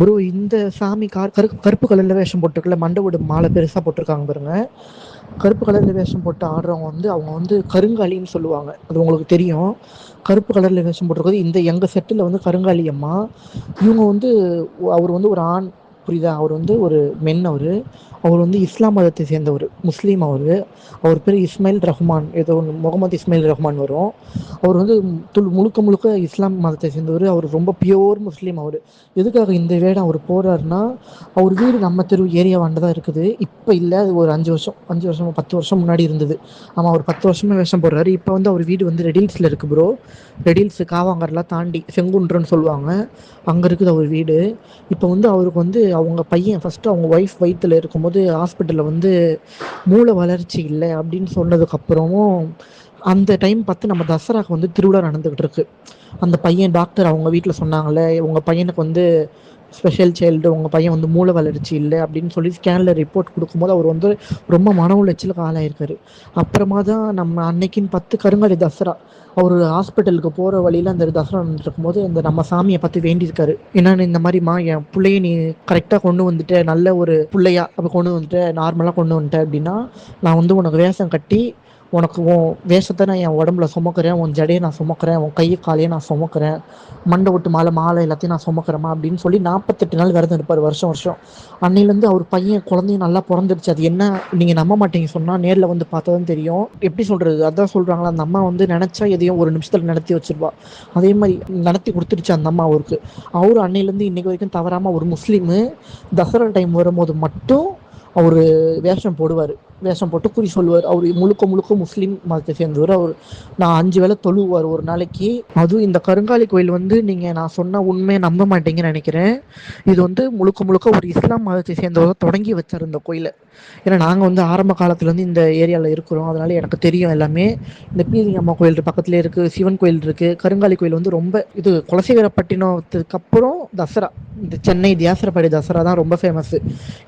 Bro இந்த சாமி car கரு கருப்பு கலரில் வேஷம் போட்டிருக்குல்ல மண்டவோட மாலை பெருசாக போட்டிருக்காங்க பாருங்க. கருப்பு கலரில் வேஷம் போட்டு ஆடுறவங்க வந்து அவங்க வந்து கருங்காலின்னு சொல்லுவாங்க. அது உங்களுக்கு தெரியும். கருப்பு கலரில் வேஷம் போட்டிருக்கிறது இந்த எங்கள் செட்டில் வந்து கருங்காலி அம்மா. இவங்க வந்து அவர் வந்து ஒரு ஆண் புரியுதா? அவர் வந்து ஒரு மென் அவர். அவர் வந்து இஸ்லாம் மதத்தை சேர்ந்தவர் முஸ்லீம் அவர். அவர் பேர் இஸ்மாயில் ரஹ்மான். ஏதோ ஒன்று முகமது இஸ்மாயில் ரஹ்மான் வரும். அவர் வந்து துள் முழுக்க முழுக்க இஸ்லாம் மதத்தை சேர்ந்தவர். அவர் ரொம்ப பியோர் முஸ்லீம் அவர். எதுக்காக இந்த வேடம் அவர் போகிறாருன்னா அவர் வீடு நம்ம தெரு ஏரியாவாண்ட தான் இருக்குது. இப்போ இல்லை அது ஒரு அஞ்சு வருஷம் அஞ்சு வருஷம் பத்து வருஷம் முன்னாடி இருந்தது. ஆமாம் அவர் பத்து வருஷமே வேஷம் போடுறாரு. இப்போ வந்து அவர் வீடு வந்து ரெடில்ஸில் இருக்குது ப்ரோ ரெடில்ஸ் காவாங்கரெலாம் தாண்டி செங்குன்றன்னு சொல்லுவாங்க. அங்கே இருக்குது அவர் வீடு. இப்போ வந்து அவருக்கு வந்து அவங்க பையன் ஃபஸ்ட்டு அவங்க ஒய்ஃப் வயிற்றில் இருக்கும்போது ஹாஸ்பிட்டலில் வந்து மூளை வளர்ச்சி இல்லை அப்படின்னு சொன்னதுக்கப்புறமும் அந்த டைம் பார்த்து நம்ம தசராக்கு வந்து திருவிழா நடந்துக்கிட்டு இருக்கு. அந்த பையன் டாக்டர் அவங்க வீட்டில் சொன்னாங்கல்ல உங்கள் பையனுக்கு வந்து ஸ்பெஷல் சைல்டு உங்கள் பையன் வந்து மூளை வளர்ச்சி இல்லை அப்படின்னு சொல்லி ஸ்கேனில் ரிப்போர்ட் கொடுக்கும்போது அவர் வந்து ரொம்ப மன உளைச்சலுக்கு ஆளாயிருக்காரு. அப்புறமா தான் நம்ம அன்னைக்குன்னு பத்து கருங்காலி தசரா அவர் ஹாஸ்பிட்டலுக்கு போகிற வழியில் அந்த தசரா இருக்கும்போது அந்த நம்ம சாமியை பார்த்து வேண்டியிருக்காரு. என்னன்னு இந்த மாதிரிம்மா என் பிள்ளைய நீ கரெக்டாக கொண்டு வந்துட்டு நல்ல ஒரு பிள்ளையா அப்போ கொண்டு வந்துட்டு நார்மலாக கொண்டு வந்துட்டேன் அப்படின்னா நான் வந்து உனக்கு வேஷம் கட்டி உனக்கு உன் வேஷத்தை நான் என் உடம்புல சுமக்கிறேன் உன் ஜடையை நான் சுமக்கிறேன் உன் கையை காலையை நான் சுமக்கிறேன் மண்டை விட்டு மாலை மாலை எல்லாத்தையும் நான் சுமக்கிறேம்மா அப்படின்னு சொல்லி நாற்பத்தெட்டு நாள் விரதம் இருப்பார் வருஷம் வருஷம். அன்னையிலேருந்து அவர் பையன் குழந்தையும் நல்லா பிறந்துருச்சு அது என்ன நீங்கள் நம்ப மாட்டீங்க சொன்னால் நேரில் வந்து பார்த்தா தான் தெரியும். எப்படி சொல்கிறது அதான் சொல்கிறாங்களா அந்த அம்மா வந்து நினச்சா எதையும் ஒரு நிமிஷத்தில் நடத்தி வச்சிருவா. அதே மாதிரி நடத்தி கொடுத்துருச்சு அந்த அம்மா அவருக்கு. அவர் அன்னையிலேருந்து இன்னைக்கு வரைக்கும் தவறாமல் ஒரு முஸ்லீமு தசரா டைம் வரும்போது மட்டும் அவர் வேஷம் போடுவார். வேஷம் போட்டு குறி சொல்லுவார். அவர் முழுக்க முழுக்க முஸ்லீம் மதத்தை சேர்ந்தவர். அவர் நான் அஞ்சு வேளை தொழுவார் ஒரு நாளைக்கு. அதுவும் இந்த கருங்காலி கோயில் வந்து நீங்கள் நான் சொன்ன உண்மையை நம்ப மாட்டீங்கன்னு நினைக்கிறேன். இது வந்து முழுக்க முழுக்க ஒரு இஸ்லாம் மதத்தை சேர்ந்தவர் தொடங்கி வச்சார் இந்த கோயிலை. ஏன்னா நாங்கள் வந்து ஆரம்ப காலத்துலேருந்து இந்த ஏரியாவில் இருக்கிறோம். அதனால எனக்கு தெரியும் எல்லாமே. இந்த பீலிங் அம்மா கோயில் பக்கத்துலேயே இருக்குது சிவன் கோயில் இருக்குது கருங்காலி கோயில் வந்து ரொம்ப இது குலசேகரப்பட்டினத்துக்கு அப்புறம் தசரா. இந்த சென்னை தியாசரப்பாடி தசரா தான் ரொம்ப ஃபேமஸ்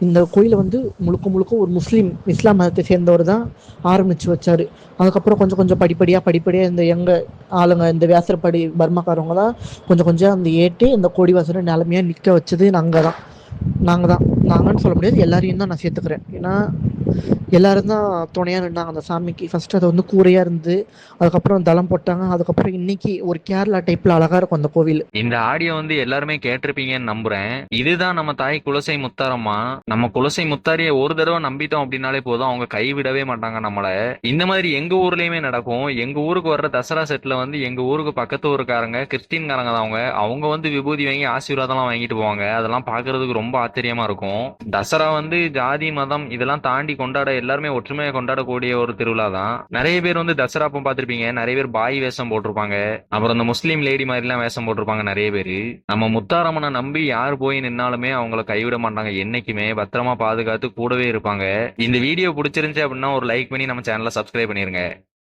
இந்த கோயிலை வந்து முழுக்க முழுக்க ஒரு முஸ்லீம் இஸ்லாம் மதத்தை சேர்ந்தவர் தான் ஆரம்பித்து வச்சார். அதுக்கப்புறம் கொஞ்சம் கொஞ்சம் படிப்படியாக படிப்படியாக இந்த எங்கள் ஆளுங்க இந்த வியாசரப்படி பர்மாக்காரவங்க தான் கொஞ்சம் கொஞ்சம் அந்த ஏட்டு இந்த கோடிவாசனை நிலமையாக நிற்க வச்சது நாங்கள் தான். நாங்கள் தான். நாங்கன்னு சொல்ல முடியாது. எல்லாரையும் தான் நான் சேர்த்துக்கிறேன். ஏன்னா எல்லாரும் தான் துணையாக நின்றாங்க அந்த சாமிக்கு ஃபஸ்ட்டு அது வந்து கூரையாக இருந்து அதுக்கப்புறம் தளம் போட்டாங்க. அதுக்கப்புறம் இன்னைக்கு ஒரு கேரளா டைப்பில் அழகாக இருக்கும் அந்த கோவில். இந்த ஆடியோ வந்து எல்லாருமே கேட்டிருப்பீங்கன்னு நம்புறேன். இதுதான் நம்ம தாய் குலசை முத்தாரம்மா. நம்ம குலசை முத்தாரிய ஒரு தடவை நம்பிட்டோம் அப்படின்னாலே போதும். அவங்க கைவிடவே மாட்டாங்க நம்மள. இந்த மாதிரி எங்க ஊர்லயுமே நடக்கும். எங்க ஊருக்கு வர்ற தசரா செட்ல வந்து எங்க ஊருக்கு பக்கத்து ஊருக்காரங்க கிறிஸ்டின்காரங்க தான் அவங்க. அவங்க வந்து விபூதி வாங்கி ஆசீர்வாதம்லாம் வாங்கிட்டு போவாங்க. அதெல்லாம் பாக்குறதுக்கு ரொம்ப ஆச்சரியமா இருக்கும். தசரா வந்து ஜாதி மதம் இதெல்லாம் தாண்டி கொண்டாட எல்லாருமே ஒற்றுமையை கொண்டாடக்கூடிய ஒரு திருவிழா தான் நிறைய பேர் வந்து தசரா அப்போ பார்த்திருப்பீங்க. நிறைய பேர் பாய் வேஷம் போட்டிருப்பாங்க. அப்புறம் இந்த முஸ்லீம் லேடி மாதிரி எல்லாம் வேஷம் போட்டிருப்பாங்க நிறைய பேர். நம்ம முத்தாரம்மனை நம்பி யார் போய் நின்னாலுமே அவங்கள கைவிட மாட்டாங்க. என்னைக்குமே பத்திரமா பாதுகாத்து கூடவே இருப்பாங்க. இந்த வீடியோ பிடிச்சிருந்துச்சு அப்படின்னா ஒரு லைக் பண்ணி நம்ம சேனலை சப்ஸ்கிரைப் பண்ணிருங்க.